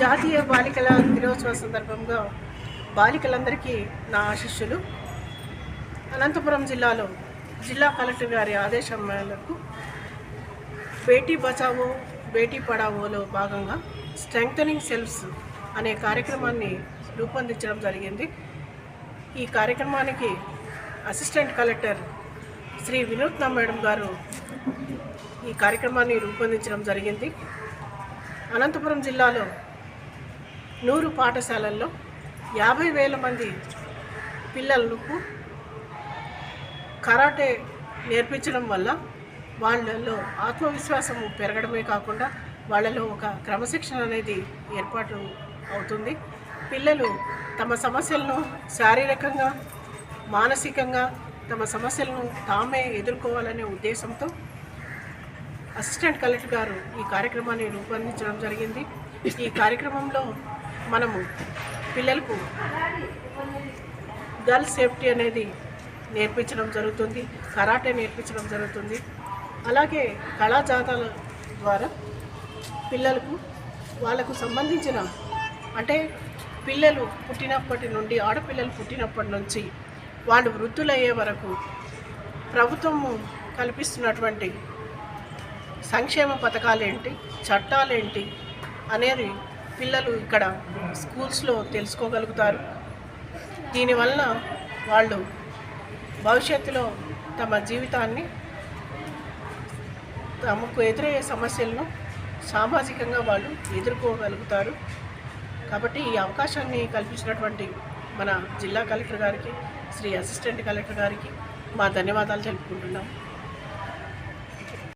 జాతీయ బాలికల దినోత్సవ సందర్భంగా బాలికలందరికీ నా ఆశిస్సులు. అనంతపురం జిల్లాలో జిల్లా కలెక్టర్ గారి ఆదేశం మేరకు బేటీ బచావో బేటీ పడావోలో భాగంగా స్ట్రెంగ్తనింగ్ సెల్ఫ్స్ అనే కార్యక్రమాన్ని రూపొందించడం జరిగింది. ఈ కార్యక్రమానికి అసిస్టెంట్ కలెక్టర్ శ్రీ వినూత్న మేడం గారు ఈ కార్యక్రమాన్ని రూపొందించడం జరిగింది. అనంతపురం జిల్లాలో నూరు పాఠశాలల్లో యాభై వేల మంది పిల్లలకు కరాటే నేర్పించడం వల్ల వాళ్ళలో ఆత్మవిశ్వాసం పెరగడమే కాకుండా వాళ్ళలో ఒక క్రమశిక్షణ అనేది ఏర్పాటు అవుతుంది. పిల్లలు తమ సమస్యలను శారీరకంగా మానసికంగా తమ సమస్యలను తామే ఎదుర్కోవాలనే ఉద్దేశంతో అసిస్టెంట్ కలెక్టర్ గారు ఈ కార్యక్రమాన్ని రూపొందించడం జరిగింది. ఈ కార్యక్రమంలో మనము పిల్లలకు గర్ల్ సేఫ్టీ అనేది నేర్పించడం జరుగుతుంది కరాటే నేర్పించడం జరుగుతుంది. అలాగే కళాజాతాల ద్వారా పిల్లలకు వాళ్ళకు సంబంధించిన అంటే పిల్లలు పుట్టినప్పటి నుండి ఆడపిల్లలు పుట్టినప్పటి నుంచి వాళ్ళు వృద్ధులయ్యే వరకు ప్రభుత్వము కల్పిస్తున్నటువంటి సంక్షేమ పథకాలేంటి చట్టాలేంటి అనేది పిల్లలు ఇక్కడ స్కూల్స్లో తెలుసుకోగలుగుతారు. దీనివల్ల వాళ్ళు భవిష్యత్తులో తమ జీవితాన్ని తమకు ఎదురయ్యే సమస్యలను సామాజికంగా వాళ్ళు ఎదుర్కోగలుగుతారు. కాబట్టి ఈ అవకాశాన్ని కల్పించినటువంటి మన జిల్లా కలెక్టర్ గారికి శ్రీ అసిస్టెంట్ కలెక్టర్ గారికి మా ధన్యవాదాలు తెలుపుకుంటున్నాం.